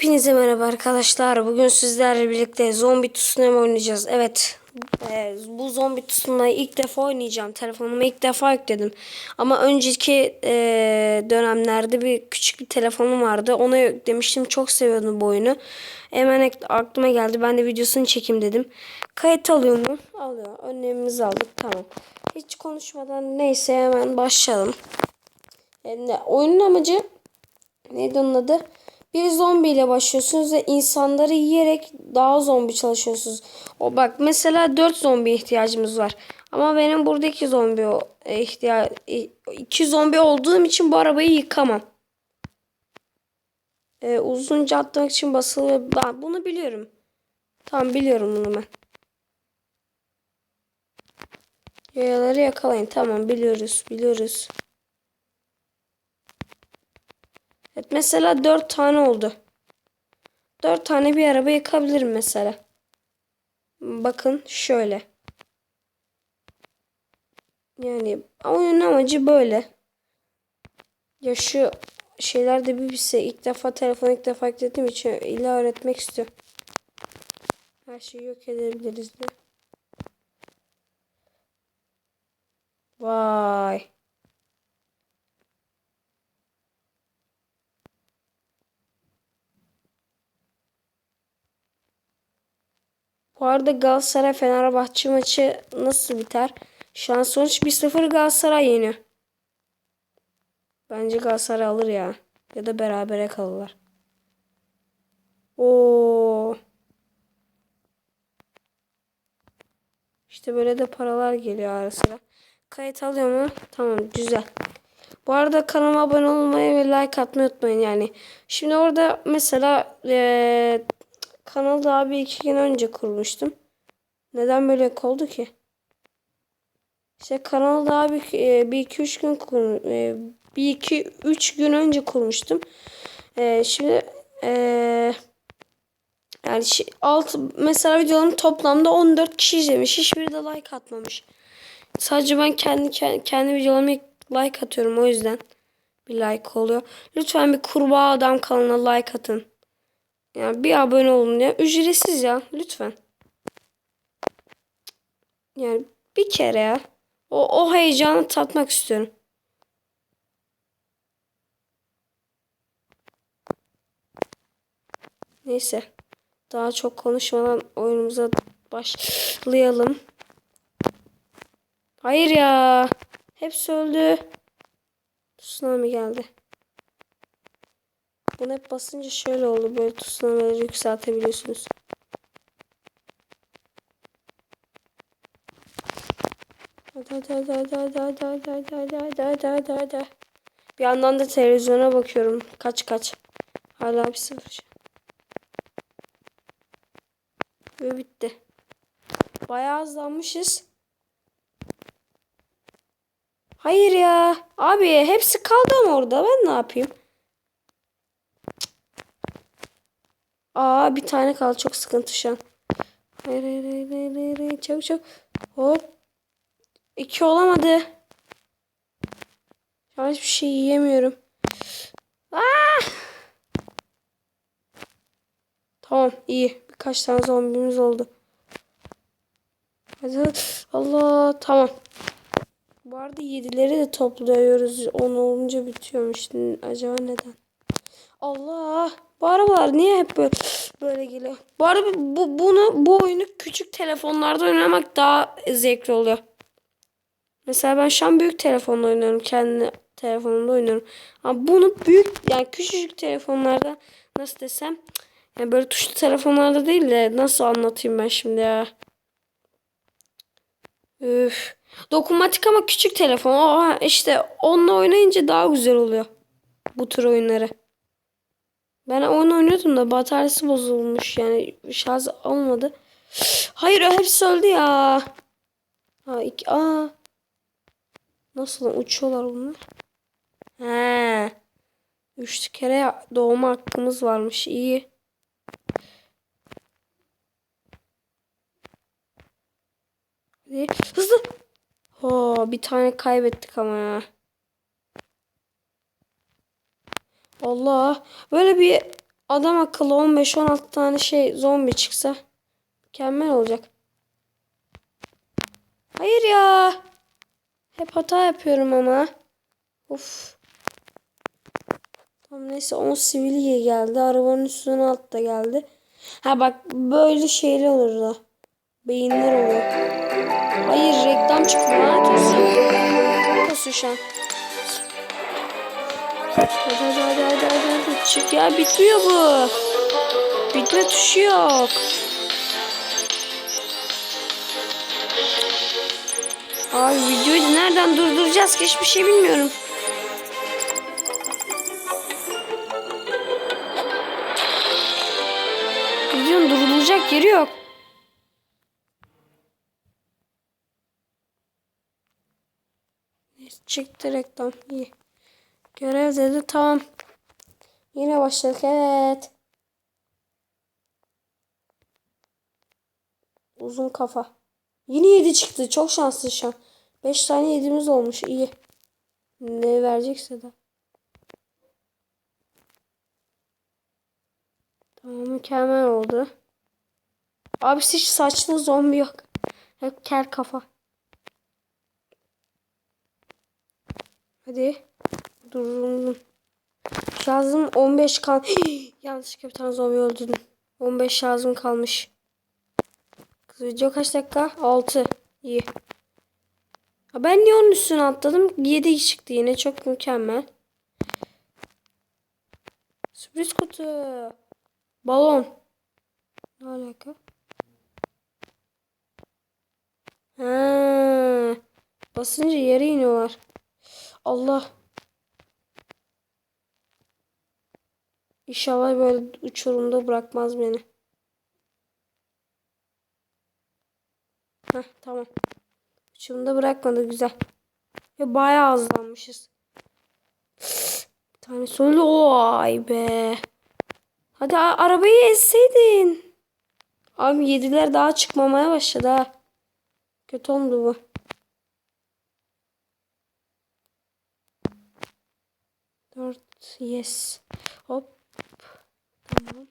Hepinize merhaba arkadaşlar. Bugün sizlerle birlikte zombi tsunami oynayacağız. Evet. e, bu zombi tsunami'yi ilk defa oynayacağım. Telefonuma ilk defa yükledim. Ama önceki e, dönemlerde bir küçük bir telefonum vardı. Ona yüklemiştim. Çok seviyordum bu oyunu. Hemen aklıma geldi. Ben de videosunu çekeyim dedim. Kayıt alıyor mu? Alıyor. Önlemimizi aldık. Tamam. Hiç konuşmadan neyse hemen başlayalım. Yani oyunun amacı neydi onun adı? Bir zombi ile başlıyorsunuz ve insanları yiyerek daha zombi çalışıyorsunuz. O bak mesela 4 zombi ihtiyacımız var. Ama benim buradaki zombi e, ihtiya e, iki zombi olduğum için bu arabayı yıkamam. E, uzunca atlamak için basılı ben bunu biliyorum. Tamam biliyorum bunu ben. Yayaları yakalayın. Tamam biliyoruz. Biliyoruz. Evet, mesela dört tane oldu. Dört tane bir araba yıkabilirim mesela. Bakın şöyle. Yani oyunun amacı böyle. Ya şu şeyler de bir bilse ilk defa telefon ilk defa eklediğim için illa öğretmek istiyorum. Her şeyi yok edebiliriz de. Vay. Bu arada Galatasaray Fenerbahçe maçı nasıl biter? Şu an sonuç 1-0 Galatasaray yeniyor. Bence Galatasaray alır ya. Ya da berabere kalırlar. Oo. İşte böyle de paralar geliyor ara sıra. Kayıt alıyor mu? Tamam güzel. Bu arada kanalıma abone olmayı ve like atmayı unutmayın yani. Şimdi orada mesela eee kanalı daha bir iki gün önce kurmuştum. Neden böyle oldu ki? İşte kanalı daha bir, e, bir iki üç gün kur, e, bir iki üç gün önce kurmuştum. E, şimdi e, yani alt mesela videolarım toplamda 14 kişi izlemiş. Hiçbiri de like atmamış. Sadece ben kendi ke- kendi videolarıma like atıyorum o yüzden bir like oluyor. Lütfen bir kurbağa adam kanalına like atın. Yani bir abone olun ya. Ücretsiz ya. Lütfen. Yani bir kere ya. O, o heyecanı tatmak istiyorum. Neyse. Daha çok konuşmadan oyunumuza başlayalım. Hayır ya. Hepsi öldü. Tsunami geldi. Bunu hep basınca şöyle oldu. Böyle tsunami'leri yükseltebiliyorsunuz. Hadi hadi hadi hadi hadi hadi hadi hadi hadi hadi hadi hadi hadi. Bir yandan da televizyona bakıyorum. Kaç kaç. Hala bir sıfır. Ve bitti. Bayağı azlanmışız. Hayır ya. Abi hepsi kaldı ama orada. Ben ne yapayım? Aa bir tane kaldı. Çok sıkıntı şu an. Çabuk çabuk. Hop. İki olamadı. Şu an hiçbir şey yiyemiyorum. Aa! Tamam iyi. Birkaç tane zombimiz oldu. Hadi. Allah tamam. Bu arada yedileri de topluyoruz. On olunca bitiyormuş. Acaba neden? Allah. Bu arabalar niye hep böyle, böyle geliyor? Bu arada bu, bunu, bu oyunu küçük telefonlarda oynamak daha zevkli oluyor. Mesela ben şu an büyük telefonla oynuyorum. Kendi telefonumda oynuyorum. Ama bunu büyük yani küçücük telefonlarda nasıl desem yani böyle tuşlu telefonlarda değil de nasıl anlatayım ben şimdi ya. Üf. Dokunmatik ama küçük telefon. Oha, işte onunla oynayınca daha güzel oluyor. Bu tür oyunları. Ben oyun oynuyordum da bataryası bozulmuş. Yani şarj olmadı. Hayır hepsi öldü ya. Ha, iki, aa. Nasıl lan? uçuyorlar bunlar? He. Üç kere doğma hakkımız varmış. İyi. Hadi. Hızlı. Oo, bir tane kaybettik ama ya. Allah. Böyle bir adam akıllı 15-16 tane şey zombi çıksa mükemmel olacak. Hayır ya. Hep hata yapıyorum ama. Of. Tamam neyse 10 sivil geldi. Arabanın üstüne altta geldi. Ha bak böyle şeyler olur da. Beyinler oluyor. Hayır reklam çıktı. Lanet olsun. Kasıyor şu an. Çık ya bitmiyor bu. Bitme tuşu yok. Abi videoyu nereden durduracağız ki hiçbir şey bilmiyorum. Videonun durdurulacak yeri yok. Çıktı reklam. İyi. Görev dedi tamam. Yine başladık evet. Uzun kafa. Yine 7 çıktı. Çok şanslı şu an. 5 tane 7'miz olmuş. iyi. Ne verecekse de. Tamam mükemmel oldu. Abi hiç saçlı zombi yok. Hep kel kafa. Hadi. Durdum. Şarjım 15 kal. Yanlışlıkla bir tane zombi öldürdüm. 15 şarjım kalmış. Kız video kaç dakika? 6. İyi. Ha, ben niye onun üstüne atladım? 7 çıktı yine. Çok mükemmel. Sürpriz kutu. Balon. Ne alaka? Ha. Basınca yere iniyorlar. Allah. İnşallah böyle uçurumda bırakmaz beni. Heh, tamam. Uçurumda bırakmadı güzel. Ve bayağı azlanmışız. Tane solu ay be. Hadi arabayı ezseydin. Abi yediler daha çıkmamaya başladı ha. Kötü oldu bu. Dört yes. Hop. Tamam.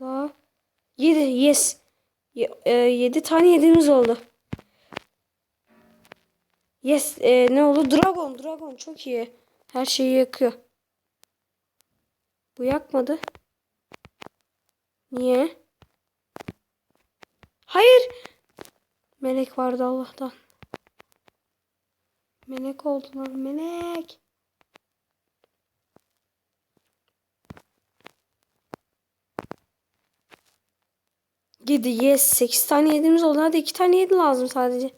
Daha. Yedi yes. Ye, e, yedi tane yediğimiz oldu. Yes. e, ne oldu? Dragon. Dragon çok iyi. Her şeyi yakıyor. Bu yakmadı. Niye? Hayır. Melek vardı Allah'tan. Melek oldular. Melek. Yedi yes. Sekiz tane yediğimiz oldu. Hadi iki tane yedi lazım sadece.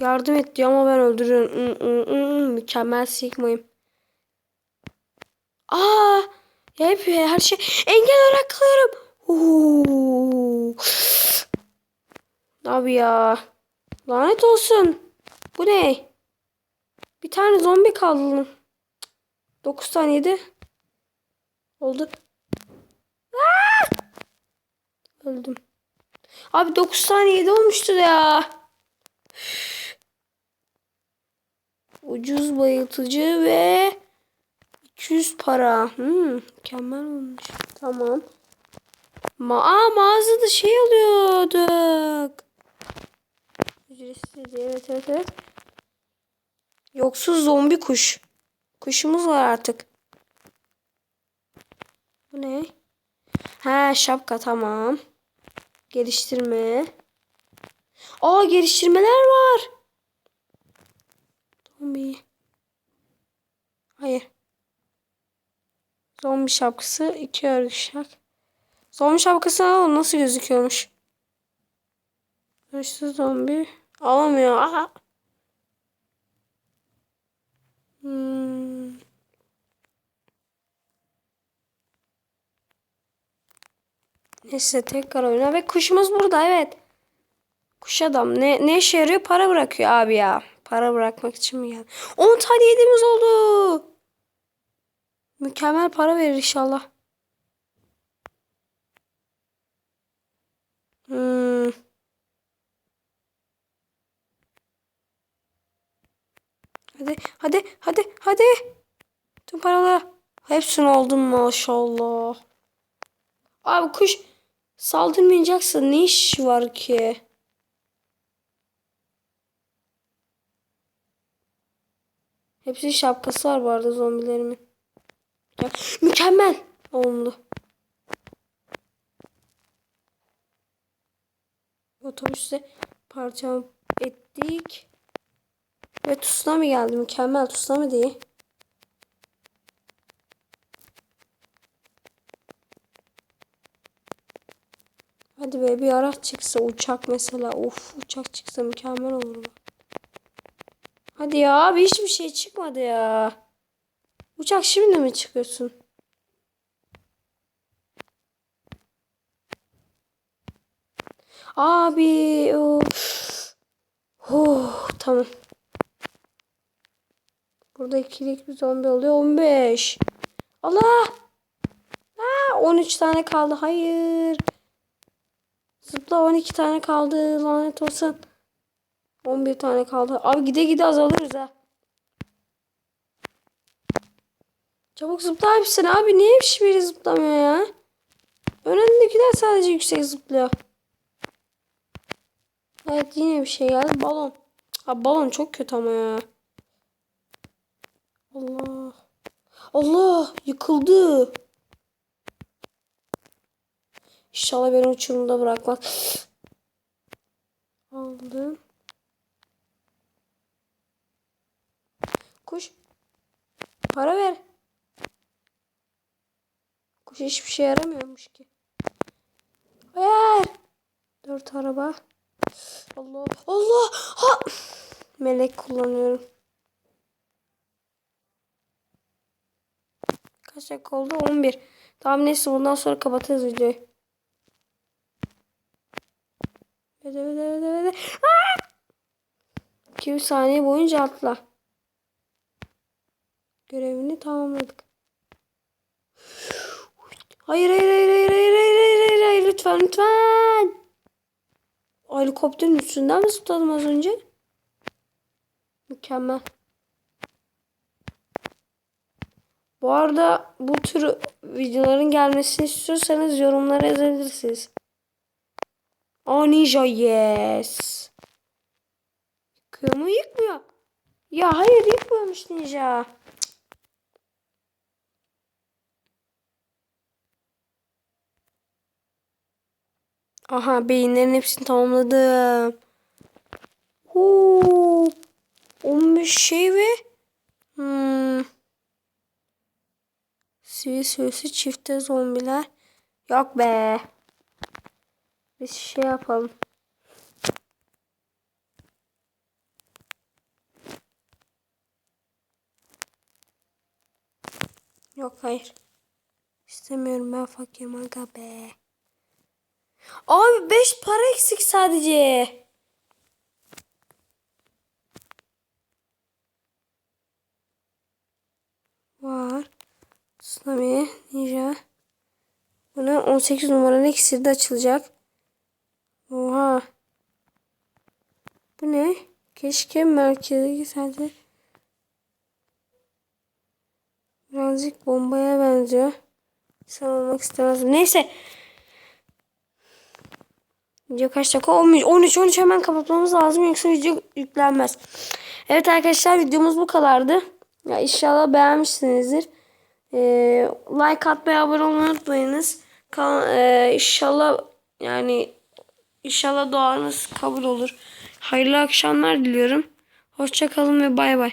Yardım et diyor ama ben öldürüyorum. Mm, mm, mm, mm. Mükemmel Sigma'yım. Aa, ya hep her şey engel olarak kalıyorum. Oo. Abi ya. Lanet olsun. Bu ne? Bir tane zombi kaldı. 9 tane yedi. Oldu. Öldüm. Abi 9 tane yedi olmuştu ya. Ucuz bayıltıcı ve 200 para. Hmm, mükemmel olmuş. Tamam. Ma Aa, mağazada şey alıyorduk. Ücretsiz. Evet evet evet. Yoksuz zombi kuş. Kuşumuz var artık. Bu ne? Ha şapka tamam. Geliştirme. Aa geliştirmeler var. Zombi. Hayır. Zombi şapkası. iki örgü şak. Zombi şapkası. Nasıl gözüküyormuş? İşte zombi. Alamıyor. Aha. Hmm. Neyse tekrar oyna ve kuşumuz burada evet. Kuş adam ne, ne işe yarıyor? Para bırakıyor abi ya. Para bırakmak için mi geldi? 10 tane yediğimiz oldu. Mükemmel para verir inşallah. Hmm. Hadi hadi hadi hadi. Tüm paralar. Hepsini aldım maşallah. Abi kuş saldırmayacaksa ne iş var ki? Hepsi şapkası var bu arada zombilerimin. Ya, mükemmel oldu. Otobüste parça ettik. Ve tsunami geldi. Mükemmel tsunami değil. Hadi be bir araç çıksa uçak mesela. Of uçak çıksa mükemmel olur mu? Hadi ya abi hiçbir şey çıkmadı ya. Uçak şimdi mi çıkıyorsun? Abi of. Oh, tamam. Burada ikilik bir zombi oluyor. 15. Allah. Aa, 13 tane kaldı. Hayır. Zıpla 12 tane kaldı. Lanet olsun. 11 tane kaldı. Abi gide gide azalırız ha. Çabuk zıpla hepsini abi. Niye hiçbiri zıplamıyor ya? Önündekiler sadece yüksek zıplıyor. Evet yine bir şey geldi. Balon. Abi balon çok kötü ama ya. Allah. Allah yıkıldı. İnşallah beni uçurumda bırakmaz. Aldım. Kuş. Para ver. Kuş hiçbir şey yaramıyormuş ki. Hayır. Dört araba. Allah. Allah. Ha. Melek kullanıyorum. Kaç dakika oldu? 11. Tamam neyse bundan sonra kapatırız videoyu. Evet evet evet evet. Aa! Ah! 200 saniye boyunca atla. Görevini tamamladık. Hayır hayır hayır hayır hayır hayır hayır hayır, hayır. lütfen lütfen. Helikopterin üstünden mi tutladım az önce? Mükemmel. Bu arada bu tür videoların gelmesini istiyorsanız yorumlara yazabilirsiniz. Aa ninja yes. Yıkıyor mu yıkmıyor. Ya hayır yıkmıyormuş ninja. Aha beyinlerin hepsini tamamladım. Huu. 15 şey ve hmm. Sivil sürüsü çifte zombiler. Yok be. Biz şey yapalım. Yok hayır. İstemiyorum ben fakirim aga be. Abi 5 para eksik sadece. Var. Tsunami, Ninja. Buna 18 numaralı iksir de açılacak. Oha. Bu ne? Keşke merkezi sadece birazcık bombaya benziyor. Sen olmak istemezdim. Neyse. Video kaç dakika? 13, 13, 13 hemen kapatmamız lazım yoksa video yüklenmez. Evet arkadaşlar videomuz bu kadardı. Ya inşallah beğenmişsinizdir. Ee, like atmayı, abone olmayı unutmayınız. Kal ee, inşallah yani inşallah duanız kabul olur. Hayırlı akşamlar diliyorum. Hoşça kalın ve bay bay.